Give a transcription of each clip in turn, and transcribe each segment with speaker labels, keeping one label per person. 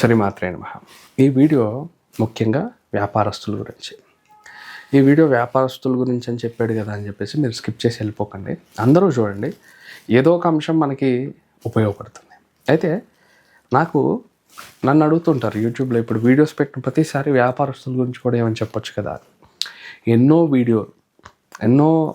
Speaker 1: శనిమాత్రే నమ. ఈ వీడియో ముఖ్యంగా వ్యాపారస్తుల గురించి. ఈ వీడియో వ్యాపారస్తుల గురించి అని చెప్పాడు కదా అని చెప్పేసి మీరు స్కిప్ చేసి వెళ్ళిపోకండి. అందరూ చూడండి. ఏదో ఒక అంశం మనకి ఉపయోగపడుతుంది. అయితే నాకు నన్ను అడుగుతుంటారు యూట్యూబ్లో ఇప్పుడు వీడియోస్ పెట్టిన ప్రతిసారి వ్యాపారస్తుల గురించి కూడా ఏమని చెప్పొచ్చు కదా? ఎన్నో వీడియోలు ఎన్నో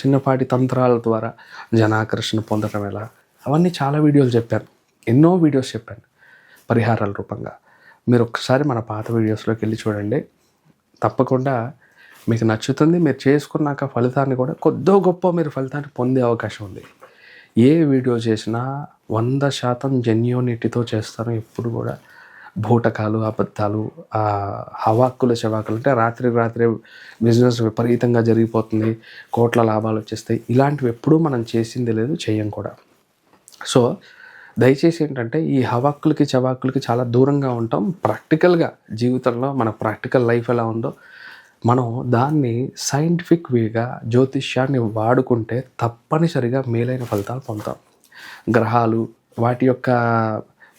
Speaker 1: చిన్నపాటి తంత్రాల ద్వారా జనాకర్షణ పొందడం ఎలా? అవన్నీ చాలా వీడియోలు చెప్పాను. ఎన్నో వీడియోస్ చెప్పాను. పరిహారాల రూపంగా. మీరు ఒక్కసారి మన పాత వీడియోస్లోకి వెళ్ళి చూడండి. తప్పకుండా మీకు నచ్చుతుంది. మీరు చేసుకున్నాక ఫలితాన్ని కూడా కొద్దో గొప్ప మీరు ఫలితాన్ని పొందే అవకాశం ఉంది. ఏ వీడియో చేసినా వంద శాతం జెన్యూనిటీతో చేస్తాను. ఎప్పుడు కూడా భూటకాలు అబద్ధాలు హవాక్కుల చవాకులు అంటే రాత్రి రాత్రి బిజినెస్ విపరీతంగా జరిగిపోతుంది. కోట్ల లాభాలు వచ్చేస్తాయి. ఇలాంటివి ఎప్పుడూ మనం చేసింది లేదు చేయం కూడా. సో దయచేసి ఏంటంటే ఈ హవాక్కులకి చవాకులకి చాలా దూరంగా ఉంటాం. ప్రాక్టికల్గా జీవితంలో మన ప్రాక్టికల్ లైఫ్ ఎలా ఉందో మనం దాన్ని సైంటిఫిక్ వేగా జ్యోతిష్యాన్ని వాడుకుంటే తప్పనిసరిగా మేలైన ఫలితాలు పొందుతాం. గ్రహాలు వాటి యొక్క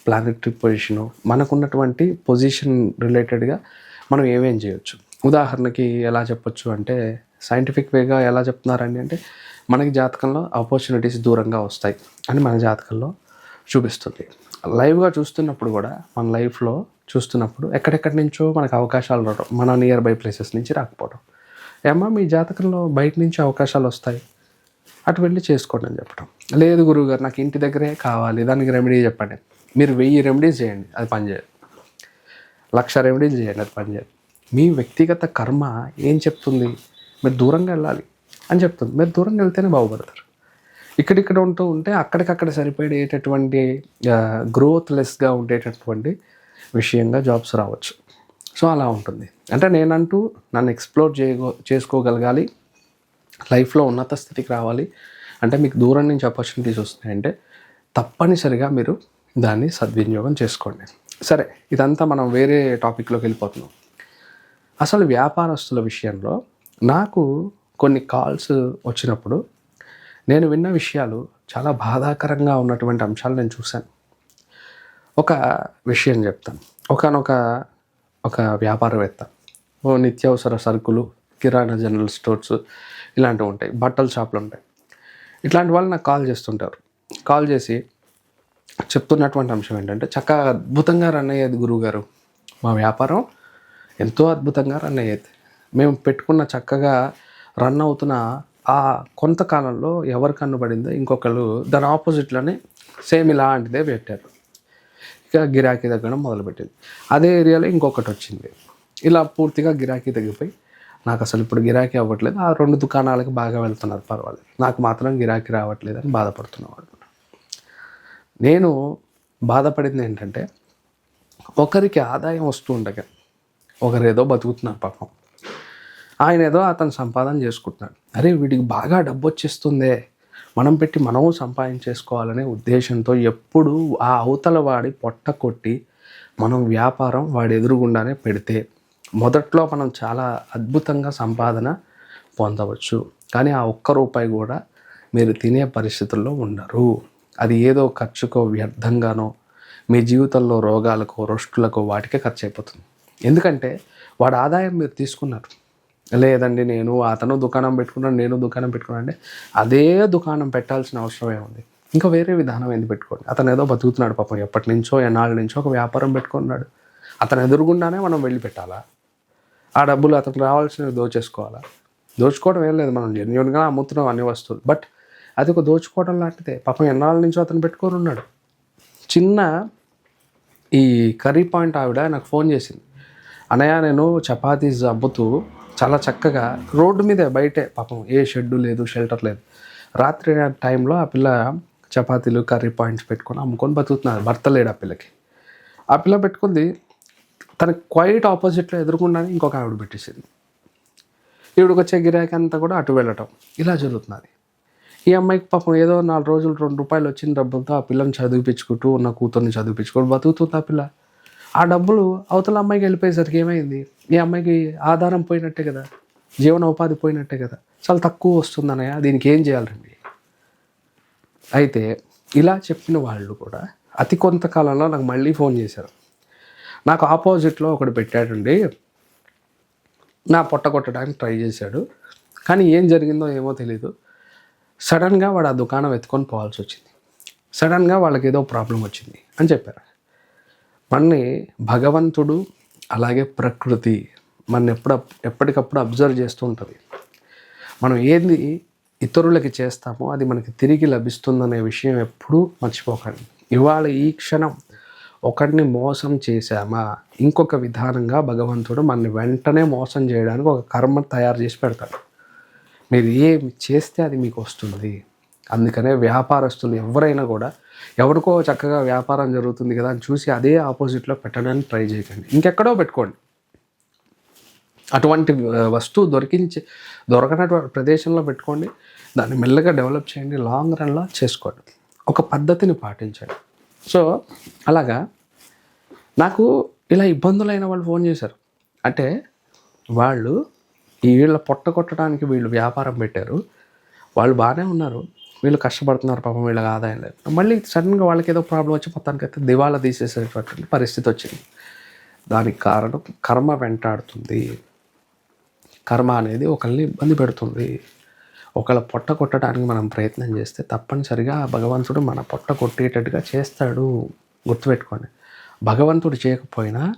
Speaker 1: ప్లానెటరీ పొజిషను మనకున్నటువంటి పొజిషన్ రిలేటెడ్గా మనం ఏమేం చేయొచ్చు? ఉదాహరణకి ఎలా చెప్పొచ్చు అంటే సైంటిఫిక్ వేగా ఎలా చెప్తున్నారండి అంటే మనకి జాతకంలో ఆపర్చునిటీస్ దూరంగా వస్తాయి. అని మన జాతకంలో చూపిస్తుంది. లైవ్గా చూస్తున్నప్పుడు కూడా మన లైఫ్లో చూస్తున్నప్పుడు ఎక్కడెక్కడి నుంచో మనకు అవకాశాలు రావడం మన నియర్ బై ప్లేసెస్ నుంచి రాకపోవడం ఏమ్మా మీ జాతకంలో బయట నుంచి అవకాశాలు వస్తాయి? అటు వెళ్ళి చేసుకోండి అని చెప్పడం లేదు గురువుగారు నాకు ఇంటి దగ్గరే కావాలి దానికి రెమెడీ చెప్పండి. మీరు వెయ్యి రెమెడీస్ చేయండి అది పనిచేయదు. లక్ష రెమెడీస్ చేయండి అది పనిచేయదు. మీ వ్యక్తిగత కర్మ ఏం చెప్తుంది? మీరు దూరంగా వెళ్ళాలి అని చెప్తుంది. మీరు దూరంగా వెళ్తేనే బాగుపడతారు. ఇక్కడిక్కడ ఉంటూ ఉంటే అక్కడికక్కడ సరిపడేటటువంటి గ్రోత్ లెస్గా ఉండేటటువంటి విషయంగా జాబ్స్ రావచ్చు. సో అలా ఉంటుంది. అంటే నేనంటూ నన్ను ఎక్స్ప్లోర్ చేయగో చేసుకోగలగాలి. లైఫ్లో ఉన్నత స్థితికి రావాలి. అంటే మీకు దూరం నుంచి ఆపర్చునిటీస్ వస్తున్నాయంటే తప్పనిసరిగా మీరు దాన్ని సద్వినియోగం చేసుకోండి. సరే ఇదంతా మనం వేరే టాపిక్లోకి వెళ్ళిపోతున్నాం. అసలు వ్యాపారస్తుల విషయంలో నాకు కొన్ని కాల్స్ వచ్చినప్పుడు నేను విన్న విషయాలు చాలా బాధాకరంగా ఉన్నటువంటి అంశాలు నేను చూశాను. ఒక విషయం చెప్తాను. ఒకనొక ఒక వ్యాపారవేత్త ఓ నిత్యావసర సరుకులు కిరాణా జనరల్ స్టోర్స్ ఇలాంటివి ఉంటాయి బట్టల షాపులు ఉంటాయి. ఇట్లాంటి వాళ్ళు నాకు కాల్ చేస్తుంటారు. కాల్ చేసి చెప్తున్నటువంటి అంశం ఏంటంటే చక్కగా అద్భుతంగా రన్ అయ్యేది గురువుగారు. మా వ్యాపారం ఎంతో అద్భుతంగా రన్ అయ్యేది. మేము పెట్టుకున్న చక్కగా రన్ అవుతున్న ఆ కొంతకాలంలో ఎవరు కనబడిందో ఇంకొకరు దాని ఆపోజిట్లోనే సేమ్ ఇలాంటిదే పెట్టారు. ఇక గిరాకీ తగ్గడం మొదలుపెట్టింది. అదే ఏరియాలో ఇంకొకటి వచ్చింది. ఇలా పూర్తిగా గిరాకీ తగ్గిపోయి నాకు అసలు ఇప్పుడు గిరాకీ అవ్వట్లేదు. ఆ రెండు దుకాణాలకు బాగా వెళ్తున్నారు పర్వాలేదు. నాకు మాత్రం గిరాకీ రావట్లేదు అని బాధపడుతున్నవాడు నేను బాధపడింది ఏంటంటే ఒకరికి ఆదాయం వస్తూ ఉండగా ఒకరేదో బతుకుతున్నారు పాపం. ఆయన ఏదో అతను సంపాదన చేసుకుంటున్నాడు. అరే వీడికి బాగా డబ్బు వచ్చేస్తుందే. మనం పెట్టి మనము సంపాదించేసుకోవాలనే ఉద్దేశంతో ఎప్పుడు ఆ అవతల వాడి పొట్ట కొట్టి మనం వ్యాపారం వాడి ఎదురుగుండానే పెడితే మొదట్లో మనం చాలా అద్భుతంగా సంపాదన పొందవచ్చు. కానీ ఆ ఒక్క రూపాయి కూడా మీరు తినే పరిస్థితుల్లో ఉండరు. అది ఏదో ఖర్చుకో వ్యర్థంగానో మీ జీవితంలో రోగాలకో రొస్టులకో వాటికే ఖర్చు అయిపోతుంది. ఎందుకంటే వాడి ఆదాయం మీరు తీసుకున్నారు. లేదండి నేను అతను దుకాణం పెట్టుకున్నాను నేను దుకాణం పెట్టుకున్నాను అంటే అదే దుకాణం పెట్టాల్సిన అవసరం ఏముంది? ఇంకా వేరే విధానం ఏంది పెట్టుకోండి. అతను ఏదో బతుకుతున్నాడు పాపం ఎప్పటి నుంచో ఎన్నాళ్ళ నుంచో ఒక వ్యాపారం పెట్టుకున్నాడు. అతను ఎదురుగుండానే మనం వెళ్ళి పెట్టాలా? ఆ డబ్బులు అతనికి రావాల్సినవి దోచేసుకోవాలా? దోచుకోవడం ఏం లేదు మనం జెన్యున్గా అమ్ముతున్నాం అన్ని వస్తువులు. బట్ అది ఒక దోచుకోవడం లాంటిదే. పాపం ఎన్నాళ్ళ నుంచో అతను పెట్టుకొని ఉన్నాడు. చిన్న ఈ కర్రీ పాయింట్ ఆవిడ నాకు ఫోన్ చేసింది. అనయా నేను చపాతీస్ అమ్ముతూ చాలా చక్కగా రోడ్డు మీదే బయటే పాపం ఏ షెడ్ లేదు షెల్టర్ లేదు. రాత్రి టైంలో ఆ పిల్ల చపాతీలు కర్రీ పాయింట్స్ పెట్టుకొని అమ్ముకొని బతుకుతున్నారు. భర్త లేడు ఆ పిల్లకి. ఆ పిల్ల పెట్టుకుంది తన క్వైట్ ఆపోజిట్లో ఎదురుకుండానే ఇంకొక ఆవిడ పెట్టేసింది. ఈవిడకి వచ్చే గిరాకీ అంతా కూడా అటు వెళ్ళటం. ఇలా జరుగుతున్నది. ఈ అమ్మాయికి పాపం ఏదో నాలుగు రోజులు రెండు రూపాయలు వచ్చిన డబ్బులతో ఆ పిల్లని చదివిపించుకుంటూ ఉన్న కూతుర్ని చదివిపించుకుంటూ బతుకుతుంది ఆ పిల్ల. ఆ డబ్బులు అవతల అమ్మాయికి వెళ్ళిపోయేసరికి ఏమైంది? ఈ అమ్మాయికి ఆధారం పోయినట్టే కదా. జీవనోపాధి పోయినట్టే కదా. చాలా తక్కువ వస్తుందనయ్య దీనికి ఏం చేయాలండి? అయితే ఇలా చెప్పిన వాళ్ళు కూడా అతి కొంతకాలంలో నాకు మళ్ళీ ఫోన్ చేశారు. నాకు ఆపోజిట్లో ఒకడు పెట్టాడండి. నా పొట్ట కొట్టడానికి ట్రై చేశాడు. కానీ ఏం జరిగిందో ఏమో తెలీదు. సడన్గా వాడు ఆ దుకాణం ఎత్తుకొని పోవాల్సి వచ్చింది. సడన్గా వాళ్ళకి ఏదో ప్రాబ్లం వచ్చింది అని చెప్పారు. మనని భగవంతుడు అలాగే ప్రకృతి మన ఎప్పుడు ఎప్పటికప్పుడు అబ్జర్వ్ చేస్తూ ఉంటుంది. మనం ఏది ఇతరులకి చేస్తామో అది మనకి తిరిగి లభిస్తుందనే విషయం ఎప్పుడూ మర్చిపోకండి. ఇవాళ ఈ క్షణం ఒకరిని మోసం చేశామా? ఇంకొక విధానంగా భగవంతుడు మనని వెంటనే మోసం చేయడానికి ఒక కర్మ తయారు చేసి పెడతాడు. మీరు ఏమి చేస్తే అది మీకు వస్తుంది? అందుకనే వ్యాపారస్తులు ఎవరైనా కూడా ఎవరికో చక్కగా వ్యాపారం జరుగుతుంది కదా అని చూసి అదే ఆపోజిట్లో పెట్టడానికి ట్రై చేయకండి. ఇంకెక్కడో పెట్టుకోండి. అటువంటి వస్తువు దొరికించి దొరకనటువంటి ప్రదేశంలో పెట్టుకోండి. దాన్ని మెల్లగా డెవలప్ చేయండి. లాంగ్ రన్లో చేసుకోండి. ఒక పద్ధతిని పాటించండి. సో అలాగా. నాకు ఇలా ఇబ్బందులైన వాళ్ళు ఫోన్ చేశారు. అంటే వాళ్ళు ఈ వీళ్ళ పొట్ట కొట్టడానికి వీళ్ళు వ్యాపారం పెట్టారు. వాళ్ళు బాగానే ఉన్నారు. వీళ్ళు కష్టపడుతున్నారు పాపం వీళ్ళకి ఆదాయం లేదు మళ్ళీ సడన్గా వాళ్ళకి ఏదో ప్రాబ్లం వచ్చి మొత్తానికి అయితే దివాలా తీసేసేటటువంటి పరిస్థితి వచ్చింది. దానికి కారణం కర్మ వెంటాడుతుంది. కర్మ అనేది ఒకరిని ఇబ్బంది పెడుతుంది. ఒకళ్ళ పొట్ట కొట్టడానికి మనం ప్రయత్నం చేస్తే తప్పనిసరిగా భగవంతుడు మన పొట్ట కొట్టేటట్టుగా చేస్తాడు. గుర్తుపెట్టుకోండి. భగవంతుడు చేయకపోయినా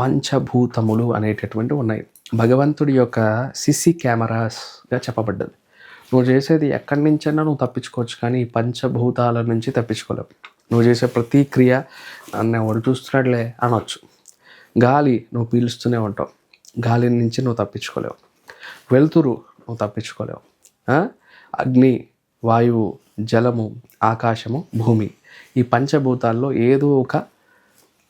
Speaker 1: పంచభూతములు అనేటటువంటి ఉన్నాయి. భగవంతుడి యొక్క సిసి కెమెరాస్గా చెప్పబడ్డది. నువ్వు చేసేది ఎక్కడి నుంచైనా నువ్వు తప్పించుకోవచ్చు కానీ ఈ పంచభూతాల నుంచి తప్పించుకోలేవు. నువ్వు చేసే ప్రతి క్రియ నన్ను ఎవడు చూస్తున్నాడులే అనొచ్చు. గాలి నువ్వు పీలుస్తూనే ఉంటావు. గాలి నుంచి నువ్వు తప్పించుకోలేవు. వెలుతురు నువ్వు తప్పించుకోలేవు. అగ్ని వాయువు జలము ఆకాశము భూమి ఈ పంచభూతాల్లో ఏదో ఒక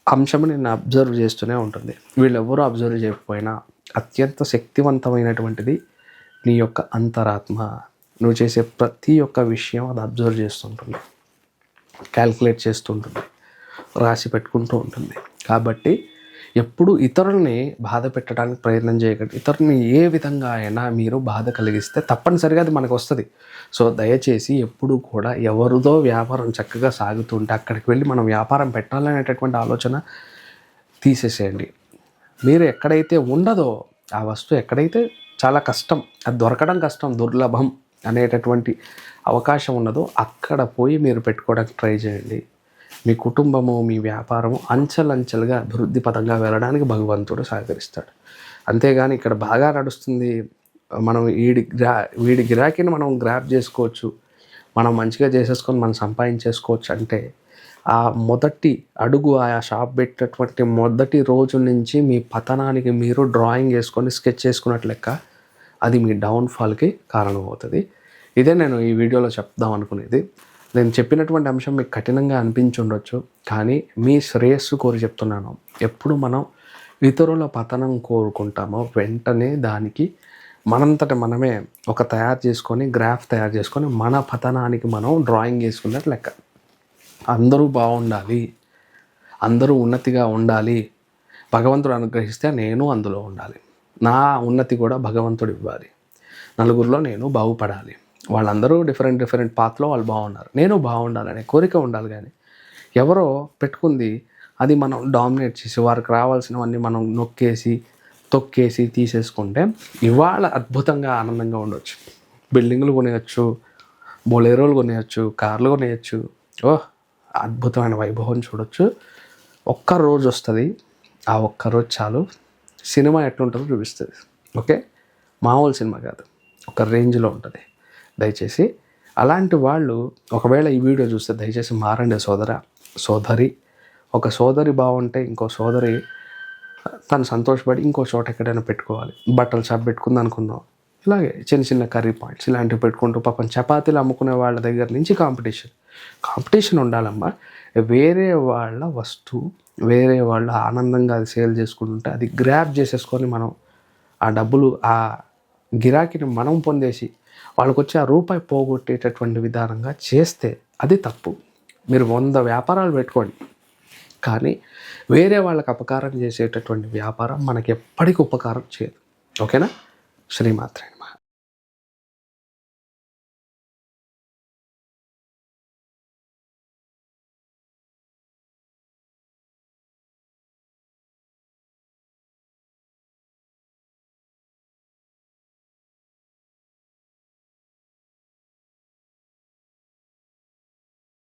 Speaker 1: అంశం నిన్ను అబ్జర్వ్ చేస్తూనే ఉంటుంది. వీళ్ళెవరూ అబ్జర్వ్ చేయకపోయినా అత్యంత శక్తివంతమైనటువంటిది నీ యొక్క అంతరాత్మ నువ్వు చేసే ప్రతి ఒక్క విషయం అది అబ్జర్వ్ చేస్తుంటుంది. క్యాల్కులేట్ చేస్తుంటుంది. రాసి పెట్టుకుంటూ ఉంటుంది. కాబట్టి ఎప్పుడు ఇతరుల్ని బాధ పెట్టడానికి ప్రయత్నం చేయకండి. ఇతరుల్ని ఏ విధంగా అయినా మీరు బాధ కలిగిస్తే తప్పనిసరిగా అది మనకు వస్తుంది. సో దయచేసి ఎప్పుడు కూడా ఎవరిదో వ్యాపారం చక్కగా సాగుతుంటే అక్కడికి వెళ్ళి మనం వ్యాపారం పెట్టాలనేటటువంటి ఆలోచన తీసేసేయండి. మీరు ఎక్కడైతే ఉండదో ఆ వస్తువు ఎక్కడైతే చాలా కష్టం. అది దొరకడం కష్టం దుర్లభం అనేటటువంటి అవకాశం ఉన్నదో అక్కడ పోయి మీరు పెట్టుకోవడానికి ట్రై చేయండి. మీ కుటుంబము మీ వ్యాపారము అంచెలంచెలుగా అభివృద్ధి పదంగా వెళ్ళడానికి భగవంతుడు సహకరిస్తాడు. అంతేగాని ఇక్కడ బాగా నడుస్తుంది. మనం వీడి గ్రా వీడి గిరాకీని మనం గ్రాప్ చేసుకోవచ్చు. మనం మంచిగా చేసేసుకొని మనం సంపాదించేసుకోవచ్చు అంటే ఆ మొదటి అడుగు ఆ షాప్ పెట్టినటువంటి మొదటి రోజు నుంచి మీ పతనానికి మీరు డ్రాయింగ్ వేసుకొని స్కెచ్ చేసుకున్నట్లు లెక్క అది మీ డౌన్ఫాల్కి కారణమవుతుంది. ఇదే నేను ఈ వీడియోలో చెప్దాం అనుకునేది. నేను చెప్పినటువంటి అంశం మీకు కఠినంగా అనిపించి ఉండొచ్చు కానీ మీ శ్రేయస్సు కోరి చెప్తున్నాను. ఎప్పుడు మనం ఇతరుల పతనం కోరుకుంటామో వెంటనే దానికి మనంతట మనమే ఒక తయారు చేసుకొని గ్రాఫ్ తయారు చేసుకొని మన పతనానికి మనం డ్రాయింగ్ వేసుకున్నట్టు లెక్క. అందరూ బాగుండాలి. అందరూ ఉన్నతిగా ఉండాలి. భగవంతుడు అనుగ్రహిస్తే నేను అందులో ఉండాలి. నా ఉన్నతి కూడా భగవంతుడు ఇవ్వాలి. నలుగురిలో నేను బాగుపడాలి. వాళ్ళందరూ డిఫరెంట్ డిఫరెంట్ పాత్రలో వాళ్ళు బాగున్నారు. నేను బాగుండాలనే కోరిక ఉండాలి కానీ ఎవరో పెట్టుకుంది అది మనం డామినేట్ చేసి వారికి రావాల్సినవన్నీ మనం నొక్కేసి తొక్కేసి తీసేసుకుంటే ఇవాళ అద్భుతంగా ఆనందంగా ఉండొచ్చు. బిల్డింగ్లు కొనేయచ్చు బొలేరోలు కొనేయచ్చు కార్లు కొనేయచ్చు. ఓ అద్భుతమైన వైభవం చూడొచ్చు. ఒక్క రోజు వస్తుంది. ఆ ఒక్క రోజు చాలు. సినిమా ఎట్లుంటుందో చూపిస్తుంది. ఓకే? మామూలు సినిమా కాదు. ఒక రేంజ్లో ఉంటుంది. దయచేసి అలాంటి వాళ్ళు ఒకవేళ ఈ వీడియో చూస్తే దయచేసి మారండి సోదర సోదరి. ఒక సోదరి బాగుంటే ఇంకో సోదరి తను సంతోషపడి ఇంకో చోట ఎక్కడైనా పెట్టుకోవాలి. బట్టలు షాప్ పెట్టుకుంది అనుకుందాం. ఇలాగే చిన్న చిన్న కర్రీ పాయింట్స్ ఇలాంటివి పెట్టుకుంటూ పాపం చపాతీలు అమ్ముకునే వాళ్ళ దగ్గర నుంచి కాంపిటీషన్. కాంపిటీషన్ ఉండాలమ్మా. వేరే వాళ్ళ వస్తువు వేరే వాళ్ళ ఆనందంగా అది సేల్ చేసుకుంటుంటే అది గ్రాప్ చేసేసుకొని మనం ఆ డబ్బులు ఆ గిరాకీని మనం పొందేసి వాళ్ళకి వచ్చి ఆ రూపాయి పోగొట్టేటటువంటి విధానంగా చేస్తే అది తప్పు. మీరు వంద వ్యాపారాలు పెట్టుకోండి. కానీ వేరే వాళ్ళకి అపకారం చేసేటటువంటి వ్యాపారం మనకి ఎప్పటికీ ఉపకారం చేయదు. ఓకేనా? శ్రీమాత్రే